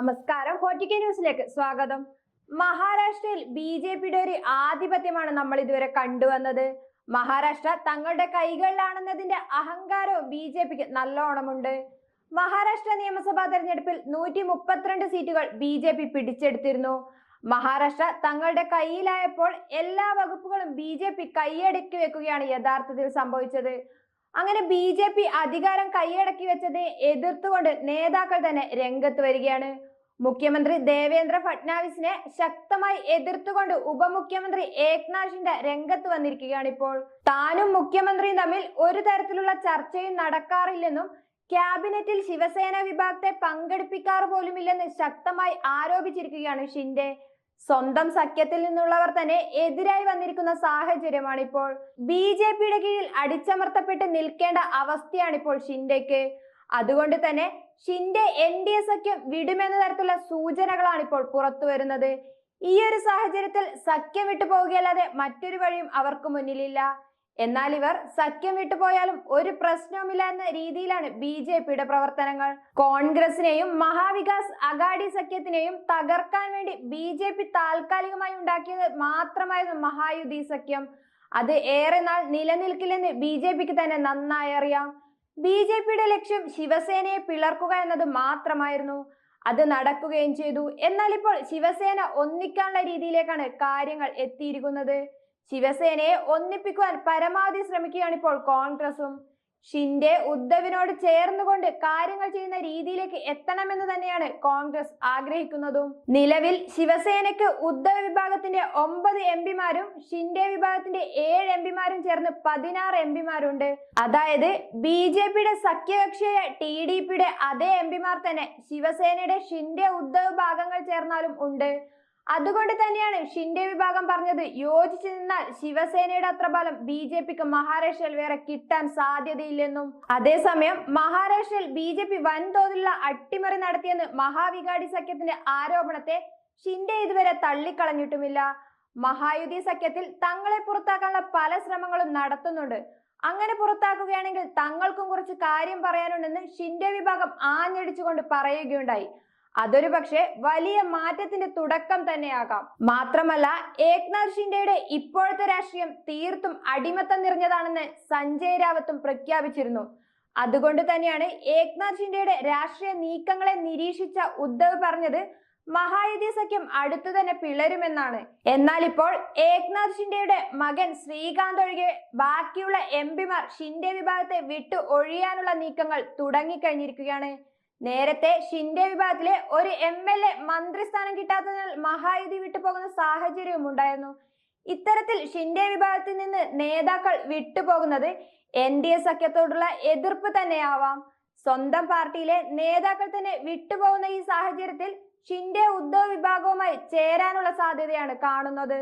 നമസ്കാരം. ഫോർട്ടിക്ക ന്യൂസിലേക്ക് സ്വാഗതം. മഹാരാഷ്ട്രയിൽ ബി ജെ പിയുടെ ഒരു ആധിപത്യമാണ് നമ്മൾ ഇതുവരെ കണ്ടുവന്നത്. മഹാരാഷ്ട്ര തങ്ങളുടെ കൈകളിലാണെന്നതിന്റെ അഹങ്കാരവും ബി ജെ പിക്ക് നല്ലോണമുണ്ട്. മഹാരാഷ്ട്ര നിയമസഭാ തെരഞ്ഞെടുപ്പിൽ നൂറ്റി മുപ്പത്തിരണ്ട് സീറ്റുകൾ ബി ജെ പി പിടിച്ചെടുത്തിരുന്നു. മഹാരാഷ്ട്ര തങ്ങളുടെ കയ്യിലായപ്പോൾ എല്ലാ വകുപ്പുകളും ബി ജെ പി കൈയടക്കി വെക്കുകയാണ് യഥാർത്ഥത്തിൽ സംഭവിച്ചത്. അങ്ങനെ ബി ജെ പി അധികാരം കൈയടക്കി വെച്ചതിനെ എതിർത്തുകൊണ്ട് നേതാക്കൾ തന്നെ രംഗത്ത് വരികയാണ്. മുഖ്യമന്ത്രി ദേവേന്ദ്ര ഫട്നാവിസിനെ ശക്തമായി എതിർത്തുകൊണ്ട് ഉപമുഖ്യമന്ത്രി ഏക്നാഥ് ഷിൻഡെ രംഗത്ത് വന്നിരിക്കുകയാണ് ഇപ്പോൾ താനും മുഖ്യമന്ത്രിയും തമ്മിൽ ഒരു തരത്തിലുള്ള ചർച്ചയും നടക്കാറില്ലെന്നും ക്യാബിനറ്റിൽ ശിവസേന വിഭാഗത്തെ പങ്കെടുപ്പിക്കാറ് പോലുമില്ലെന്ന് ശക്തമായി ആരോപിച്ചിരിക്കുകയാണ് ഷിൻഡെ. സ്വന്തം സഖ്യത്തിൽ നിന്നുള്ളവർ തന്നെ എതിരായി വന്നിരിക്കുന്ന സാഹചര്യമാണ് ഇപ്പോൾ ബി ജെ പിയുടെ കീഴിൽ അടിച്ചമർത്തപ്പെട്ട് നിൽക്കേണ്ട അവസ്ഥയാണ് ഇപ്പോൾ ഷിൻഡെക്ക്. അതുകൊണ്ട് തന്നെ ഷിൻഡെ എൻ ഡി എ സഖ്യം വിടുമെന്ന തരത്തിലുള്ള സൂചനകളാണ് ഇപ്പോൾ പുറത്തു വരുന്നത്. ഈ ഒരു സാഹചര്യത്തിൽ സഖ്യം വിട്ടു പോവുകയല്ലാതെ മറ്റൊരു വഴിയും അവർക്ക് മുന്നിലില്ല. എന്നാൽ ഇവർ സഖ്യം വിട്ടുപോയാലും ഒരു പ്രശ്നവുമില്ല എന്ന രീതിയിലാണ് ബി ജെ പിയുടെ പ്രവർത്തനങ്ങൾ. കോൺഗ്രസിനെയും മഹാവികാസ് അഗാഡി സഖ്യത്തിനെയും തകർക്കാൻ വേണ്ടി ബി ജെ പി താൽക്കാലികമായി ഉണ്ടാക്കിയത് മാത്രമായിരുന്നു മഹായുതി സഖ്യം. അത് ഏറെ നാൾ നിലനിൽക്കില്ലെന്ന് ബി ജെ പിക്ക് തന്നെ നന്നായി അറിയാം. ബി ജെ പിയുടെ ലക്ഷ്യം ശിവസേനയെ പിളർക്കുക എന്നത് മാത്രമായിരുന്നു. അത് നടക്കുകയും ചെയ്തു. എന്നാൽ ഇപ്പോൾ ശിവസേന ഒന്നിക്കാനുള്ള രീതിയിലേക്കാണ് കാര്യങ്ങൾ എത്തിയിരിക്കുന്നത്. ശിവസേനയെ ഒന്നിപ്പിക്കുവാൻ പരമാവധി ശ്രമിക്കുകയാണ് ഇപ്പോൾ കോൺഗ്രസും. ഷിൻഡെ ഉദ്ധവിനോട് ചേർന്നുകൊണ്ട് കാര്യങ്ങൾ ചെയ്യുന്ന രീതിയിലേക്ക് എത്തണമെന്ന് തന്നെയാണ് കോൺഗ്രസ് ആഗ്രഹിക്കുന്നതും. നിലവിൽ ശിവസേനയ്ക്ക് ഉദ്ധവ് വിഭാഗത്തിന്റെ ഒമ്പത് എം പിമാരും ഷിൻഡെ വിഭാഗത്തിന്റെ ഏഴ് എം പിമാരും ചേർന്ന് പതിനാറ് എം പിമാരുണ്ട്. അതായത് ബി ജെ പിയുടെ സഖ്യകക്ഷിയായ ടി ഡി പിയുടെ അതേ എം പിമാർ തന്നെ ശിവസേനയുടെ ഷിൻഡെ ഉദ്ധവ് ഭാഗങ്ങൾ ചേർന്നാലും ഉണ്ട്. അതുകൊണ്ട് തന്നെയാണ് ഷിൻഡെ വിഭാഗം പറഞ്ഞത് യോജിച്ചു നിന്നാൽ ശിവസേനയുടെ അത്ര ബലം ബി ജെ പിക്ക് മഹാരാഷ്ട്രയിൽ വേറെ കിട്ടാൻ സാധ്യതയില്ലെന്നും. അതേസമയം മഹാരാഷ്ട്രയിൽ ബി ജെ പി വൻതോതിലുള്ള അട്ടിമറി നടത്തിയെന്ന് മഹാവികാടി സഖ്യത്തിന്റെ ആരോപണത്തെ ഷിൻഡെ ഇതുവരെ തള്ളിക്കളഞ്ഞിട്ടുമില്ല. മഹായുതി സഖ്യത്തിൽ തങ്ങളെ പുറത്താക്കാനുള്ള പല ശ്രമങ്ങളും നടത്തുന്നുണ്ട്. അങ്ങനെ പുറത്താക്കുകയാണെങ്കിൽ തങ്ങൾക്കും കുറച്ച് കാര്യം പറയാനുണ്ടെന്ന് ഷിൻഡെ വിഭാഗം ആഞ്ഞടിച്ചുകൊണ്ട് പറയുകയുണ്ടായി. അതൊരു പക്ഷേ വലിയ മാറ്റത്തിന്റെ തുടക്കം തന്നെയാകാം. മാത്രമല്ല ഏക്നാഥ് ഷിൻഡെയുടെ ഇപ്പോഴത്തെ രാഷ്ട്രീയം തീർത്തും അടിമത്തം നിറഞ്ഞതാണെന്ന് സഞ്ജയ് രാവത്തും പ്രഖ്യാപിച്ചിരുന്നു. അതുകൊണ്ട് തന്നെയാണ് ഏക്നാഥ് ഷിൻഡെയുടെ രാഷ്ട്രീയ നീക്കങ്ങളെ നിരീക്ഷിച്ച ഉദ്ധവ് പറഞ്ഞത് മഹായുതി സഖ്യം അടുത്തു തന്നെ പിളരുമെന്നാണ്. എന്നാൽ ഇപ്പോൾ ഏക്നാഥ് ഷിൻഡെയുടെ മകൻ ശ്രീകാന്ത് ഒഴികെ ബാക്കിയുള്ള എം പിമാർ ഷിൻഡെ വിഭാഗത്തെ വിട്ടു ഒഴിയാനുള്ള നീക്കങ്ങൾ തുടങ്ങിക്കഴിഞ്ഞിരിക്കുകയാണ്. നേരത്തെ ഷിൻഡെ വിഭാഗത്തിലെ ഒരു എം എൽ എ മന്ത്രിസ്ഥാനം കിട്ടാത്തതിനാൽ മഹായുതി വിട്ടുപോകുന്ന സാഹചര്യവും ഉണ്ടായിരുന്നു. ഇത്തരത്തിൽ ഷിൻഡെ വിഭാഗത്തിൽ നിന്ന് നേതാക്കൾ വിട്ടുപോകുന്നത് എൻ ഡി എ സഖ്യത്തോടുള്ള എതിർപ്പ് തന്നെയാവാം. സ്വന്തം പാർട്ടിയിലെ നേതാക്കൾ തന്നെ വിട്ടുപോകുന്ന ഈ സാഹചര്യത്തിൽ ഷിൻഡെ ഉദ്ധവ് വിഭാഗവുമായി ചേരാനുള്ള സാധ്യതയാണ് കാണുന്നത്.